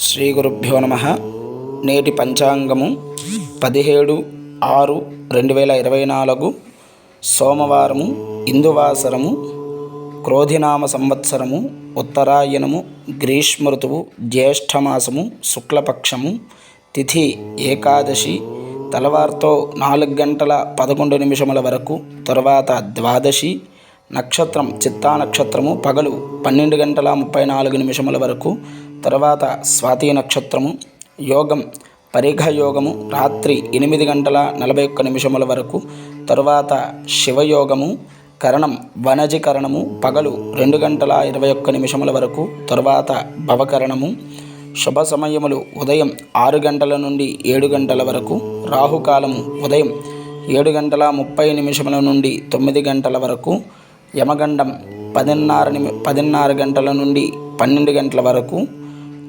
శ్రీ గురుభ్యో నమ. నేటి పంచాంగము పదిహేడు ఆరు రెండు వేల ఇరవై నాలుగు. సోమవారము ఇందువాసరము క్రోధినామ సంవత్సరము ఉత్తరాయణము గ్రీష్మ ఋతువు జ్యేష్ఠమాసము శుక్లపక్షము తిథి ఏకాదశి తలవార్తో నాలుగు గంటల పదకొండు నిమిషముల వరకు తరువాత ద్వాదశి నక్షత్రం చిత్తా నక్షత్రము పగలు పన్నెండు గంటల ముప్పై నాలుగు నిమిషముల వరకు. తర్వాత స్వాతి నక్షత్రము యోగం పరిఘ యోగము రాత్రి ఎనిమిది గంటల నలభై ఒక్క నిమిషముల వరకు. తరువాత శివయోగము కరణం వనజీకరణము పగలు రెండు గంటల ఇరవై ఒక్క నిమిషముల వరకు. తరువాత భవకరణము శుభ సమయములు ఉదయం ఆరు గంటల నుండి ఏడు గంటల వరకు. రాహుకాలము ఉదయం ఏడు గంటల ముప్పై నిమిషముల నుండి తొమ్మిది గంటల వరకు. యమగండం పదిన్నర నిమి పదిన్నర గంటల నుండి పన్నెండు గంటల వరకు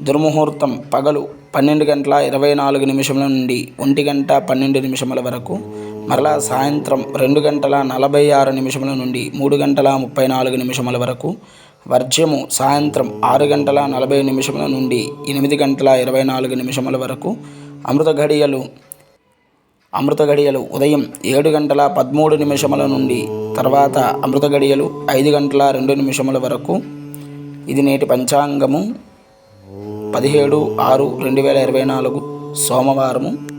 దుర్ముహూర్తం పగలు పన్నెండు గంటల ఇరవై నాలుగు నిమిషముల నుండి ఒంటి గంట పన్నెండు నిమిషముల వరకు మరలా సాయంత్రం రెండు గంటల నలభై ఆరు నిమిషముల నుండి మూడు గంటల ముప్పై నాలుగు నిమిషముల వరకు వర్జ్యము సాయంత్రం ఆరు గంటల నలభై నిమిషముల నుండి ఎనిమిది గంటల ఇరవై నాలుగు నిమిషముల వరకు అమృత ఘడియలు అమృత గడియలు ఉదయం ఏడు గంటల పదమూడు నిమిషముల నుండి తర్వాత అమృత గడియలు ఐదు గంటల రెండు నిమిషముల వరకు. ఇది నేటి పంచాంగము. పదిహేడు ఆరు రెండు వేల ఇరవై నాలుగు సోమవారము.